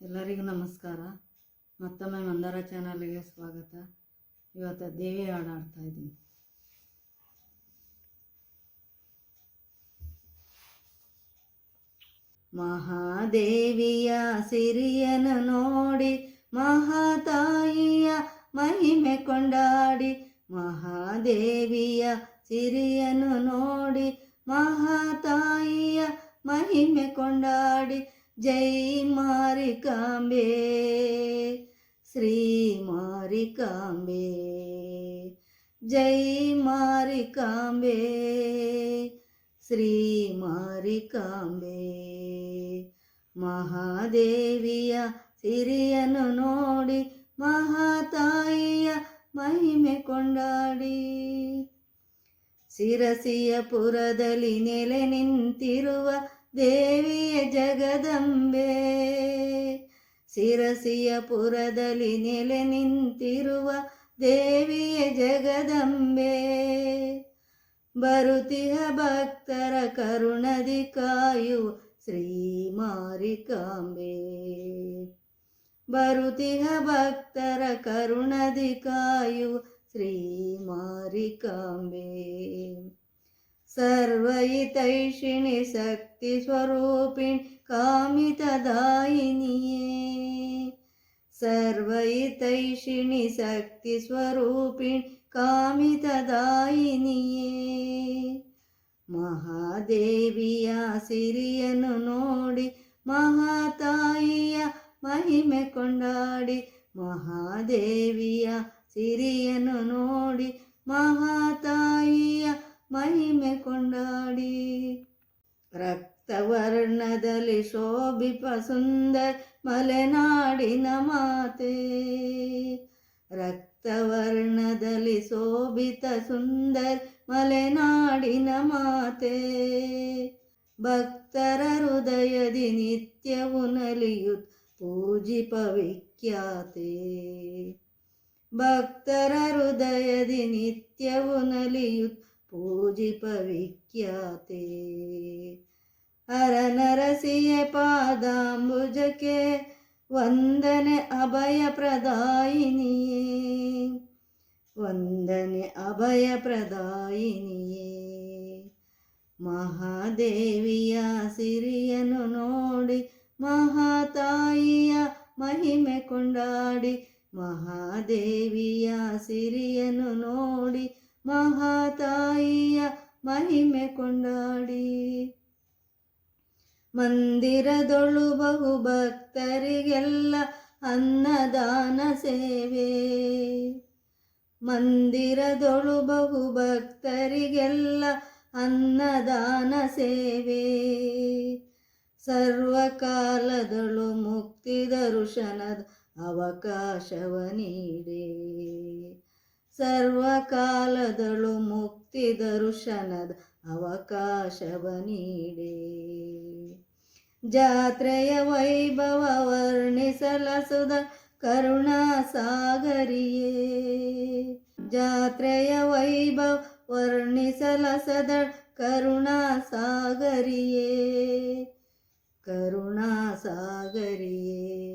ಎಲ್ಲರಿಗೂ ನಮಸ್ಕಾರ. ಮತ್ತೊಮ್ಮೆ ಮಂದಾರ ಚಾನಲ್ಗೆ ಸ್ವಾಗತ. ಇವತ್ತು ದೇವಿ ಹಾಡು ಇದ್ದೀನಿ. ಮಹಾದೇವಿಯ ಸಿರಿಯನ ನೋಡಿ, ಮಹಾತಾಯಿಯ ಮಹಿಮೆ ಕೊಂಡಾಡಿ, ಮಹಾದೇವಿಯ ಸಿರಿಯನು ನೋಡಿ, ಮಹಾತಾಯಿಯ ಮಹಿಮೆ ಕೊಂಡಾಡಿ ಜೈ ಮಾರಿಕಾಂಬೆ ಶ್ರೀ ಮಾರಿಕಾಂಬೆ ಜೈ ಮಾರಿಕಾಂಬೆ ಶ್ರೀ ಮಾರಿಕಾಂಬೆ ಮಹಾದೇವಿಯ ಸಿರಿಯನ್ನು ನೋಡಿ ಮಹಾತಾಯಿಯ ಮಹಿಮೆ ಕೊಂಡಾಡಿ ಶಿರಸಿಯ ಪುರದಲ್ಲಿ ನೆಲೆ ನಿಂತಿರುವ ದೇವಿಯ ಜಗದಂಬೆ. ಶಿರಸಿಯ ಪುರದಲ್ಲಿ ನೆಲೆ ನಿಂತಿರುವ ದೇವಿಯ ಜಗದಂಬೆ. ಬರುತಿಹ ಭಕ್ತರ ಕರುಣದಿ ಕಾಯು ಶ್ರೀ ಮಾರಿಕಾಂಬೆ. ಬರುತಿಹ ಭಕ್ತರ ಕರುಣದಿ ಕಾಯು ಶ್ರೀ ಮಾರಿಕಾಂಬೆ ಸರ್ವೈತೈಷಿಣಿ ಶಕ್ತಿ ಸ್ವರೂಪಿಣಿ ಕಾಮಿತದಾಯಿನಿಯೇ ಸರ್ವೈತೈಷಿಣಿ ಶಕ್ತಿ ಸ್ವರೂಪಿಣಿ ಕಾಮಿತದಾಯಿನಿಯೇ ಮಹಾದೇವಿಯ ಸಿರಿಯನ್ನು ನೋಡಿ ಮಹಾತಾಯಿಯ ಮಹಿಮೆ ಕೊಂಡಾಡಿ ಮಹಾದೇವಿಯ ಸಿರಿಯನ್ನು ನೋಡಿ ಮಹಾತಾಯಿಯ ಮಹಿಮೆ ಕೊಂಡಾಡಿ. ರಕ್ತವರ್ಣದಲ್ಲಿ ಶೋಭಿಪ ಸುಂದರ ಮಲೆನಾಡಿನ ಮಾತೆ. ರಕ್ತವರ್ಣದಲ್ಲಿ ಶೋಭಿತ ಸುಂದರ್ ಮಲೆನಾಡಿನ ಮಾತೆ. ಭಕ್ತರ ಹೃದಯದಿ ನಿತ್ಯವು ನಲಿಯುತ್ ಪೂಜಿಪ ವಿಖ್ಯಾತೆ ಭಕ್ತರ ಹೃದಯದಿ ನಿತ್ಯವು ನಲಿಯುತ್ ಪೂಜಿಪ ವಿಖ್ಯಾತೆ ಹರನರಸಿಯ ಪಾದಾಂಬುಜಕ್ಕೆ ವಂದನೆ ಅಭಯ ಪ್ರದಾಯಿನಿಯೇ ವಂದನೆ ಅಭಯ ಪ್ರದಾಯಿನಿಯೇ ಮಹಾದೇವಿಯ ಸಿರಿಯನ್ನು ನೋಡಿ ಮಹಾತಾಯಿಯ ಮಹಿಮೆ ಕೊಂಡಾಡಿ ಮಹಾದೇವಿಯ ಸಿರಿಯನ್ನು ನೋಡಿ ಮಹಾತಾಯಿಯ ಮಹಿಮೆ ಕೊಂಡಾಡಿ. ಮಂದಿರದೊಳು ಬಹು ಭಕ್ತರಿಗೆಲ್ಲ ಅನ್ನದಾನ ಸೇವೆ. ಮಂದಿರದೊಳು ಬಹು ಭಕ್ತರಿಗೆಲ್ಲ ಅನ್ನದಾನ ಸೇವೆ. ಸರ್ವಕಾಲದಳು ಮುಕ್ತಿ ದರ್ಶನದ ಅವಕಾಶವ ನೀಡೆ. ಸರ್ವಕಾಲದಳು ಮುಕ್ತಿ ದರ್ಶನದ ಅವಕಾಶವ ನೀಡೆ. ಜಾತ್ರೆಯ ವೈಭವ ವರ್ಣಿಸಲಸುದ ಕರುಣಾಸಾಗರಿಯೇ ಜಾತ್ರೆಯ ವೈಭವ ವರ್ಣಿಸಲಸದ ಕರುಣಾಸಾಗರಿಯೇ ಕರುಣಾಸಾಗರಿಯೇ ಕರುಣಾ ಸಾಗರಿಯೇ.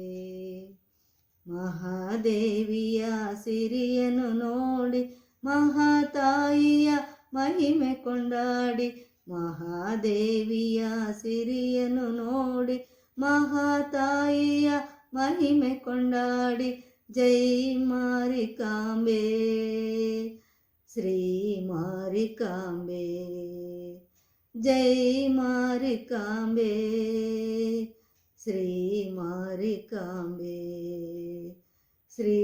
ಮಹಾದೇವಿಯ ಸಿರಿಯನ್ನು ನೋಡಿ ಮಹಾತಾಯಿಯ ಮಹಿಮೆ ಕೊಂಡಾಡಿ ಮಹಾದೇವಿಯ ಸಿರಿಯನ್ನು ನೋಡಿ ಮಹಾತಾಯಿಯ ಮಹಿಮೆ ಕೊಂಡಾಡಿ. ಜೈ ಮಾರಿಕಾಂಬೆ, ಶ್ರೀ ಮಾರಿಕಾಂಬೆ, ಜೈ ಮಾರಿಕಾಂಬೆ. ಶ್ರೀ ಮಾರಿಕಾಂಬೆ ಶ್ರೀ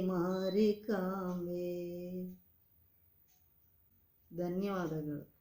ಮಾರಿಕಾಂಬೆ ಧನ್ಯವಾದಗಳು